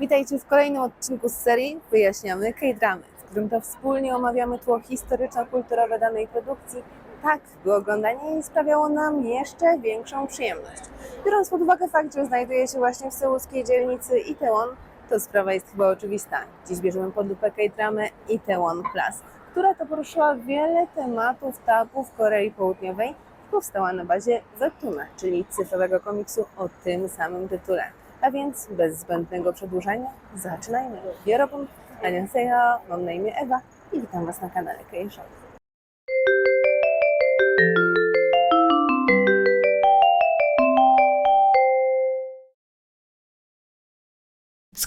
Witajcie w kolejnym odcinku z serii Wyjaśniamy K-dramy, w którym to wspólnie omawiamy tło historyczno-kulturowe danej produkcji, tak by oglądanie jej sprawiało nam jeszcze większą przyjemność. Biorąc pod uwagę fakt, że znajduje się właśnie w seulskiej dzielnicy Itaewon, to sprawa jest chyba oczywista. Dziś bierzemy pod lupę K-dramę Itaewon Class, która to poruszyła wiele tematów tabu w Korei Południowej i powstała na bazie webtoona, czyli cyfrowego komiksu o tym samym tytule. A więc bez zbędnego przedłużania zaczynajmy. Wierobun, Aniaseja, mam na imię Ewa i witam Was na kanale Creation.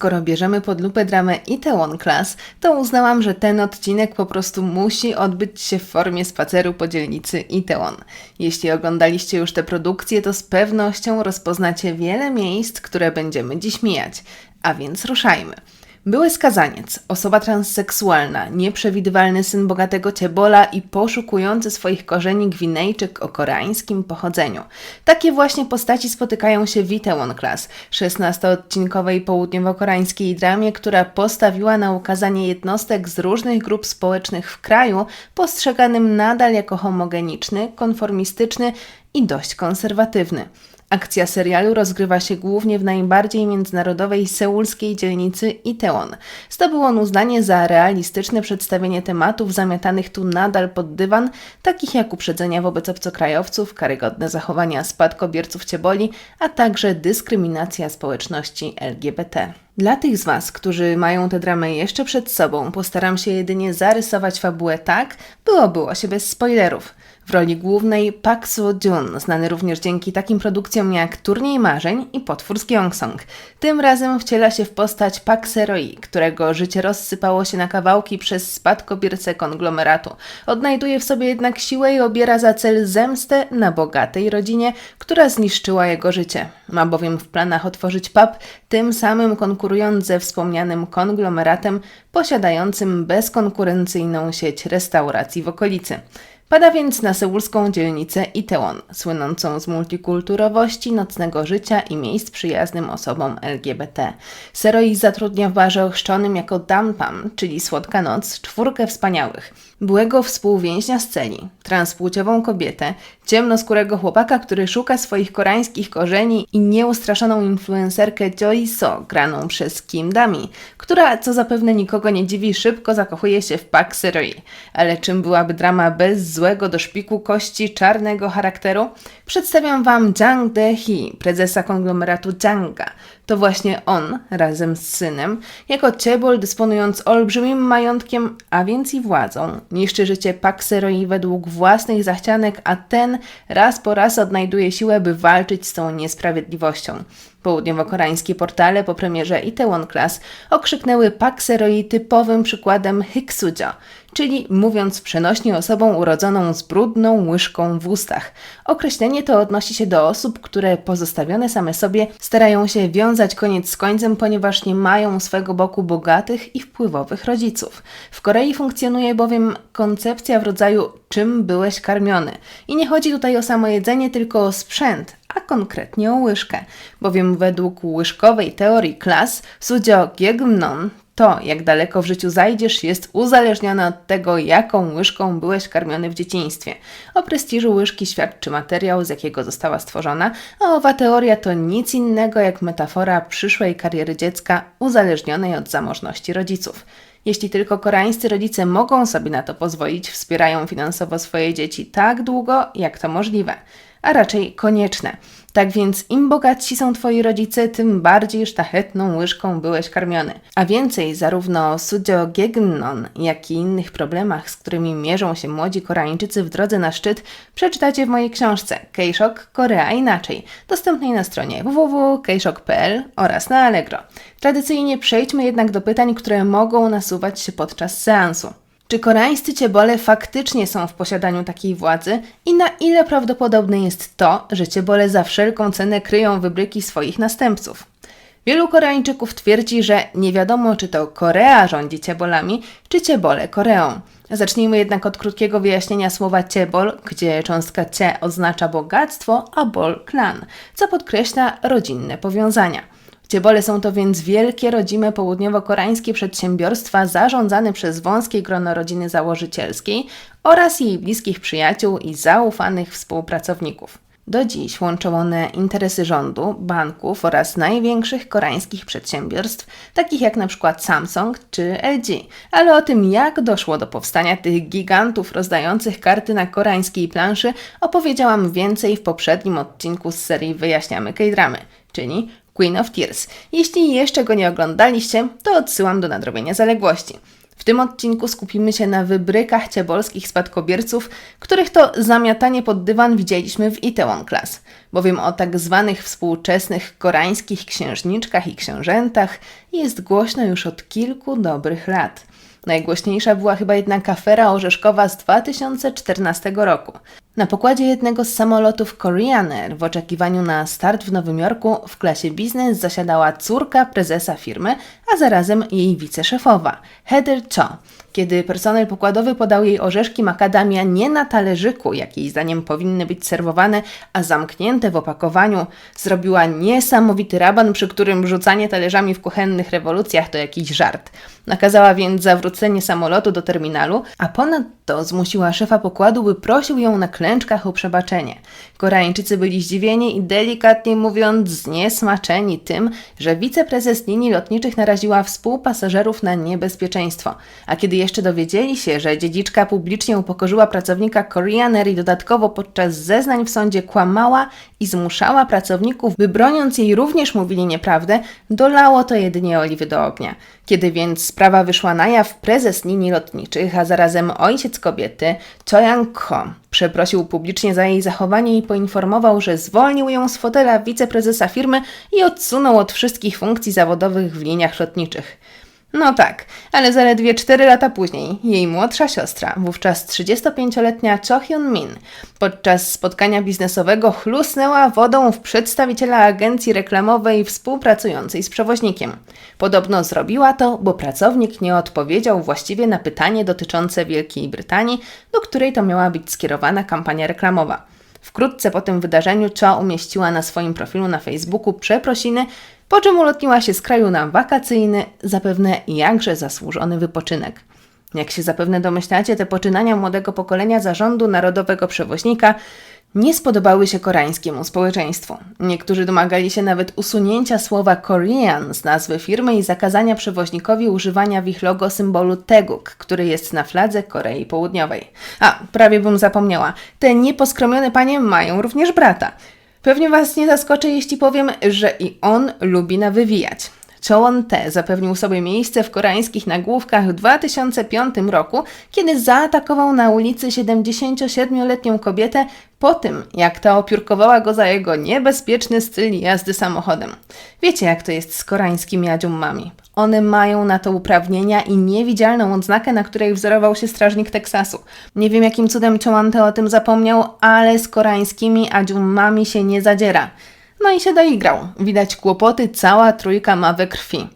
Skoro bierzemy pod lupę dramę Itaewon Class, to uznałam, że ten odcinek po prostu musi odbyć się w formie spaceru po dzielnicy Itaewon. Jeśli oglądaliście już tę produkcję, to z pewnością rozpoznacie wiele miejsc, które będziemy dziś mijać. A więc ruszajmy. Były skazaniec, osoba transseksualna, nieprzewidywalny syn bogatego ciebola i poszukujący swoich korzeni gwinejczyk o koreańskim pochodzeniu. Takie właśnie postaci spotykają się w Itaewon Class, 16-odcinkowej południowo-koreańskiej dramie, która postawiła na ukazanie jednostek z różnych grup społecznych w kraju, postrzeganym nadal jako homogeniczny, konformistyczny i dość konserwatywny. Akcja serialu rozgrywa się głównie w najbardziej międzynarodowej seulskiej dzielnicy Itaewon. Zdobył on uznanie za realistyczne przedstawienie tematów zamiatanych tu nadal pod dywan, takich jak uprzedzenia wobec obcokrajowców, karygodne zachowania spadkobierców cieboli, a także dyskryminacja społeczności LGBT. Dla tych z Was, którzy mają tę dramę jeszcze przed sobą, postaram się jedynie zarysować fabułę tak, by obyło się bez spoilerów. W roli głównej Pak Soo-jun, znany również dzięki takim produkcjom jak Turniej Marzeń i Potwór z Gyeongsong. Tym razem wciela się w postać Pak Seroi, którego życie rozsypało się na kawałki przez spadkobiercę konglomeratu. Odnajduje w sobie jednak siłę i obiera za cel zemstę na bogatej rodzinie, która zniszczyła jego życie. Ma bowiem w planach otworzyć pub, tym samym konkurując ze wspomnianym konglomeratem posiadającym bezkonkurencyjną sieć restauracji w okolicy. Pada więc na seulską dzielnicę Itaewon, słynącą z multikulturowości, nocnego życia i miejsc przyjaznym osobom LGBT. Seroi zatrudnia w barze ochrzczonym jako Dampam, czyli Słodka Noc, czwórkę wspaniałych. Byłego współwięźnia z celi, transpłciową kobietę, ciemnoskórego chłopaka, który szuka swoich koreańskich korzeni i nieustraszoną influencerkę Joy So, graną przez Kim Dami, która, co zapewne nikogo nie dziwi, szybko zakochuje się w Pak Seroi. Ale czym byłaby drama bez złego do szpiku kości czarnego charakteru? Przedstawiam Wam Jang De-hee, prezesa konglomeratu Janga. To właśnie on, razem z synem, jako ciebol dysponując olbrzymim majątkiem, a więc i władzą, niszczy życie Pak Seroi według własnych zachcianek, a ten raz po raz odnajduje siłę, by walczyć z tą niesprawiedliwością. Południowo-koreańskie portale po premierze Itaewon Class okrzyknęły Pak Seroi typowym przykładem Hiksujo, czyli mówiąc przenośnie osobą urodzoną z brudną łyżką w ustach. Określenie to odnosi się do osób, które pozostawione same sobie starają się wiązać koniec z końcem, ponieważ nie mają swego boku bogatych i wpływowych rodziców. W Korei funkcjonuje bowiem koncepcja w rodzaju czym byłeś karmiony. I nie chodzi tutaj o samo jedzenie, tylko o sprzęt, a konkretnie o łyżkę, bowiem według łyżkowej teorii klas Sudzio Gyegmnon to, jak daleko w życiu zajdziesz, jest uzależnione od tego, jaką łyżką byłeś karmiony w dzieciństwie. O prestiżu łyżki świadczy materiał, z jakiego została stworzona, a owa teoria to nic innego jak metafora przyszłej kariery dziecka uzależnionej od zamożności rodziców. Jeśli tylko koreańscy rodzice mogą sobie na to pozwolić, wspierają finansowo swoje dzieci tak długo, jak to możliwe, a raczej konieczne. Tak więc im bogatsi są twoi rodzice, tym bardziej sztachetną łyżką byłeś karmiony. A więcej zarówno o Sujo Gegnon, jak i innych problemach, z którymi mierzą się młodzi Koreańczycy w drodze na szczyt, przeczytacie w mojej książce K-Shock Korea Inaczej, dostępnej na stronie www.kshock.pl oraz na Allegro. Tradycyjnie przejdźmy jednak do pytań, które mogą nasuwać się podczas seansu. Czy koreańscy ciebole faktycznie są w posiadaniu takiej władzy i na ile prawdopodobne jest to, że ciebole za wszelką cenę kryją wybryki swoich następców? Wielu Koreańczyków twierdzi, że nie wiadomo, czy to Korea rządzi ciebolami, czy ciebole Koreą. Zacznijmy jednak od krótkiego wyjaśnienia słowa ciebol, gdzie cząstka cie oznacza bogactwo, a bol klan, co podkreśla rodzinne powiązania. Ciebole są to więc wielkie, rodzime południowo-koreańskie przedsiębiorstwa zarządzane przez wąskie grono rodziny założycielskiej oraz jej bliskich przyjaciół i zaufanych współpracowników. Do dziś łączą one interesy rządu, banków oraz największych koreańskich przedsiębiorstw, takich jak np. Samsung czy LG. Ale o tym, jak doszło do powstania tych gigantów rozdających karty na koreańskiej planszy, opowiedziałam więcej w poprzednim odcinku z serii Wyjaśniamy K-dramy, czyli Queen of Tears. Jeśli jeszcze go nie oglądaliście, to odsyłam do nadrobienia zaległości. W tym odcinku skupimy się na wybrykach ciebolskich spadkobierców, których to zamiatanie pod dywan widzieliśmy w Itaewon Class, bowiem o tak zwanych współczesnych koreańskich księżniczkach i książętach jest głośno już od kilku dobrych lat. Najgłośniejsza była chyba jednak afera orzeszkowa z 2014 roku. Na pokładzie jednego z samolotów Korean Air w oczekiwaniu na start w Nowym Jorku w klasie biznes zasiadała córka prezesa firmy, a zarazem jej wiceszefowa, Heather Cho. Kiedy personel pokładowy podał jej orzeszki makadamia nie na talerzyku, jak jej zdaniem powinny być serwowane, a zamknięte w opakowaniu, zrobiła niesamowity raban, przy którym rzucanie talerzami w kuchennych rewolucjach to jakiś żart. Nakazała więc zawrócenie samolotu do terminalu, a ponadto zmusiła szefa pokładu, by prosił ją na klęczkach o przebaczenie. Koreańczycy byli zdziwieni i delikatnie mówiąc zniesmaczeni tym, że wiceprezes linii lotniczych naraziła współpasażerów na niebezpieczeństwo. A kiedy jeszcze dowiedzieli się, że dziedziczka publicznie upokorzyła pracownika Korean Air i dodatkowo podczas zeznań w sądzie kłamała i zmuszała pracowników, by broniąc jej również mówili nieprawdę, dolało to jedynie oliwy do ognia. Kiedy więc sprawa wyszła na jaw, prezes linii lotniczych, a zarazem ojciec kobiety, Cho Yang-ho, przeprosił publicznie za jej zachowanie i poinformował, że zwolnił ją z fotela wiceprezesa firmy i odsunął od wszystkich funkcji zawodowych w liniach lotniczych. No tak, ale zaledwie 4 lata później jej młodsza siostra, wówczas 35-letnia Cho Hyun-min, podczas spotkania biznesowego chlusnęła wodą w przedstawiciela agencji reklamowej współpracującej z przewoźnikiem. Podobno zrobiła to, bo pracownik nie odpowiedział właściwie na pytanie dotyczące Wielkiej Brytanii, do której to miała być skierowana kampania reklamowa. Wkrótce po tym wydarzeniu Cho umieściła na swoim profilu na Facebooku przeprosiny, po czym ulotniła się z kraju na wakacyjny, zapewne jakże zasłużony wypoczynek. Jak się zapewne domyślacie, te poczynania młodego pokolenia zarządu narodowego przewoźnika nie spodobały się koreańskiemu społeczeństwu. Niektórzy domagali się nawet usunięcia słowa Korean z nazwy firmy i zakazania przewoźnikowi używania w ich logo symbolu Teguk, który jest na fladze Korei Południowej. A, prawie bym zapomniała, te nieposkromione panie mają również brata. Pewnie Was nie zaskoczę, jeśli powiem, że i on lubi nawywijać. Choon Te zapewnił sobie miejsce w koreańskich nagłówkach w 2005 roku, kiedy zaatakował na ulicy 77-letnią kobietę po tym, jak ta opiórkowała go za jego niebezpieczny styl jazdy samochodem. Wiecie, jak to jest z koreańskimi adziummami. One mają na to uprawnienia i niewidzialną odznakę, na której wzorował się strażnik Teksasu. Nie wiem, jakim cudem Choante o tym zapomniał, ale z koreańskimi adziummami się nie zadziera. No i się doigrał. Widać kłopoty, cała trójka ma we krwi.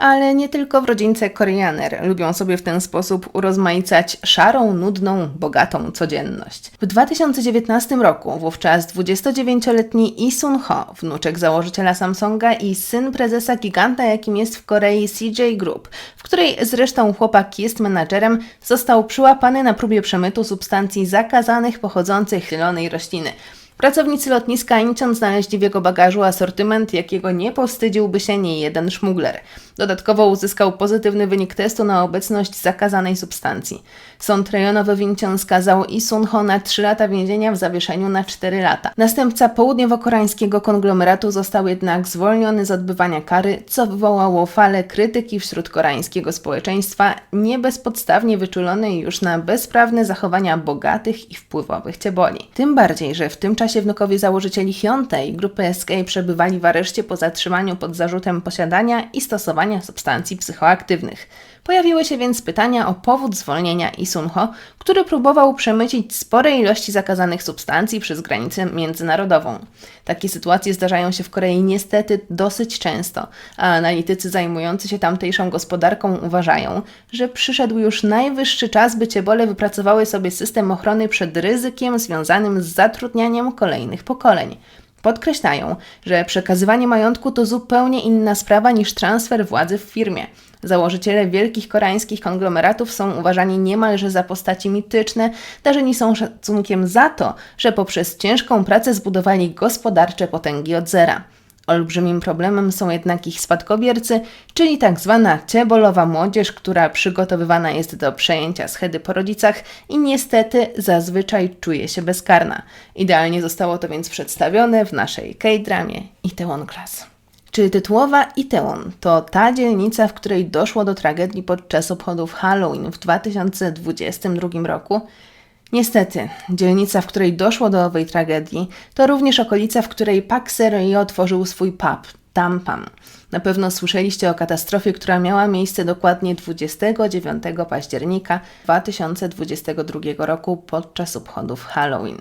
Ale nie tylko w rodzince Koreaner lubią sobie w ten sposób urozmaicać szarą, nudną, bogatą codzienność. W 2019 roku wówczas 29-letni Lee Sun-ho, wnuczek założyciela Samsunga i syn prezesa giganta, jakim jest w Korei CJ Group, w której zresztą chłopak jest menadżerem, został przyłapany na próbie przemytu substancji zakazanych pochodzących z zielonej rośliny – Pracownicy lotniska Incheon znaleźli w jego bagażu asortyment, jakiego nie powstydziłby się nie jeden szmugler. Dodatkowo uzyskał pozytywny wynik testu na obecność zakazanej substancji. Sąd rejonowy w Incheon skazał I Sun-ho na 3 lata więzienia w zawieszeniu na 4 lata. Następca południowo-koreańskiego konglomeratu został jednak zwolniony z odbywania kary, co wywołało falę krytyki wśród koreańskiego społeczeństwa, nie bezpodstawnie wyczulonej już na bezprawne zachowania bogatych i wpływowych cieboli. Tym bardziej, że w tym czasie wnukowie założycieli Hyuntae i grupy SK przebywali w areszcie po zatrzymaniu pod zarzutem posiadania i stosowania substancji psychoaktywnych. Pojawiły się więc pytania o powód zwolnienia Isunho, który próbował przemycić spore ilości zakazanych substancji przez granicę międzynarodową. Takie sytuacje zdarzają się w Korei niestety dosyć często, a analitycy zajmujący się tamtejszą gospodarką uważają, że przyszedł już najwyższy czas, by ciebole wypracowały sobie system ochrony przed ryzykiem związanym z zatrudnianiem kolejnych pokoleń. Podkreślają, że przekazywanie majątku to zupełnie inna sprawa niż transfer władzy w firmie. Założyciele wielkich koreańskich konglomeratów są uważani niemalże za postaci mityczne, darzeni są szacunkiem za to, że poprzez ciężką pracę zbudowali gospodarcze potęgi od zera. Olbrzymim problemem są jednak ich spadkobiercy, czyli tak zwana ciebolowa młodzież, która przygotowywana jest do przejęcia schedy po rodzicach i niestety zazwyczaj czuje się bezkarna. Idealnie zostało to więc przedstawione w naszej K-dramie Itaewon Class. Czy tytułowa Itaewon to ta dzielnica, w której doszło do tragedii podczas obchodów Halloween w 2022 roku? Niestety, dzielnica, w której doszło do owej tragedii, to również okolica, w której Park Seo otworzył swój pub, Tampam. Na pewno słyszeliście o katastrofie, która miała miejsce dokładnie 29 października 2022 roku podczas obchodów Halloween.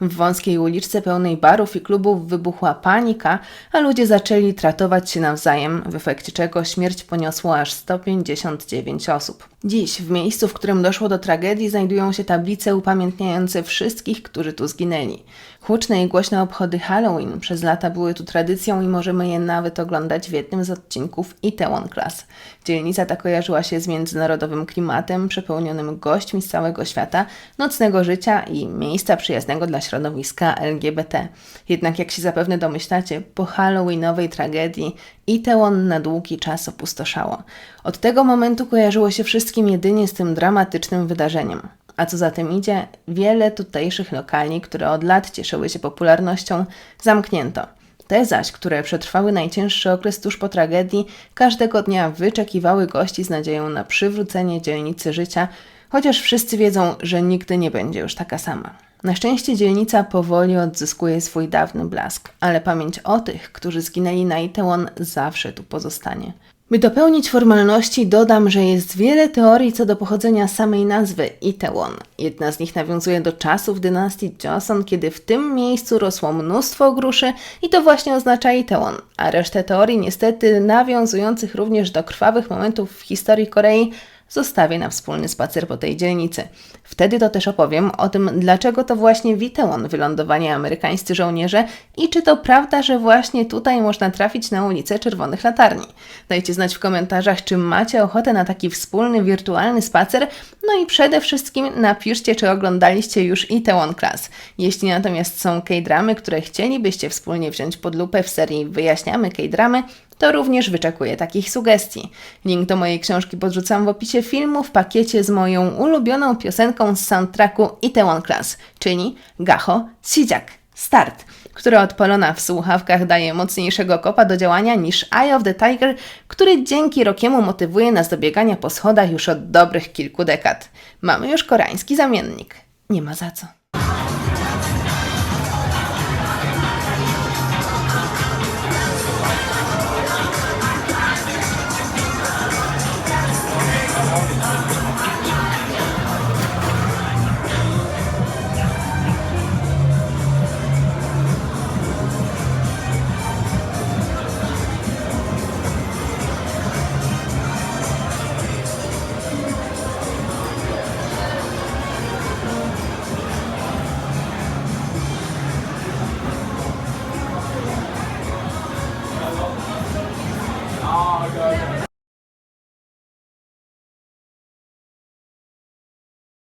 W wąskiej uliczce pełnej barów i klubów wybuchła panika, a ludzie zaczęli tratować się nawzajem, w efekcie czego śmierć poniosło aż 159 osób. Dziś, w miejscu, w którym doszło do tragedii, znajdują się tablice upamiętniające wszystkich, którzy tu zginęli. Huczne i głośne obchody Halloween przez lata były tu tradycją i możemy je nawet oglądać w jednym z odcinków Itaewon Class. Dzielnica ta kojarzyła się z międzynarodowym klimatem, przepełnionym gośćmi z całego świata, nocnego życia i miejsca przyjaznego dla środowiska LGBT. Jednak jak się zapewne domyślacie, po halloweenowej tragedii Itaewon na długi czas opustoszało. Od tego momentu kojarzyło się wszystkim jedynie z tym dramatycznym wydarzeniem. A co za tym idzie, wiele tutejszych lokali, które od lat cieszyły się popularnością, zamknięto. Te zaś, które przetrwały najcięższy okres tuż po tragedii, każdego dnia wyczekiwały gości z nadzieją na przywrócenie dzielnicy życia, chociaż wszyscy wiedzą, że nigdy nie będzie już taka sama. Na szczęście dzielnica powoli odzyskuje swój dawny blask, ale pamięć o tych, którzy zginęli na Itaewon zawsze tu pozostanie. By dopełnić formalności, dodam, że jest wiele teorii co do pochodzenia samej nazwy Itaewon. Jedna z nich nawiązuje do czasów dynastii Joseon, kiedy w tym miejscu rosło mnóstwo gruszy i to właśnie oznacza Itaewon, a resztę teorii niestety nawiązujących również do krwawych momentów w historii Korei zostawię na wspólny spacer po tej dzielnicy. Wtedy to też opowiem o tym, dlaczego to właśnie w Itaewon wylądowali amerykańscy żołnierze i czy to prawda, że właśnie tutaj można trafić na ulicę Czerwonych Latarni. Dajcie znać w komentarzach, czy macie ochotę na taki wspólny wirtualny spacer, no i przede wszystkim napiszcie, czy oglądaliście już Itaewon Class. Jeśli natomiast są K-dramy, które chcielibyście wspólnie wziąć pod lupę w serii Wyjaśniamy K-dramy, to również wyczekuję takich sugestii. Link do mojej książki podrzucam w opisie filmu w pakiecie z moją ulubioną piosenką z soundtracku Itaewon Class, czyli Gaho Sijak Start, która odpalona w słuchawkach daje mocniejszego kopa do działania niż Eye of the Tiger, który dzięki Rokiemu motywuje nas do biegania po schodach już od dobrych kilku dekad. Mamy już koreański zamiennik. Nie ma za co.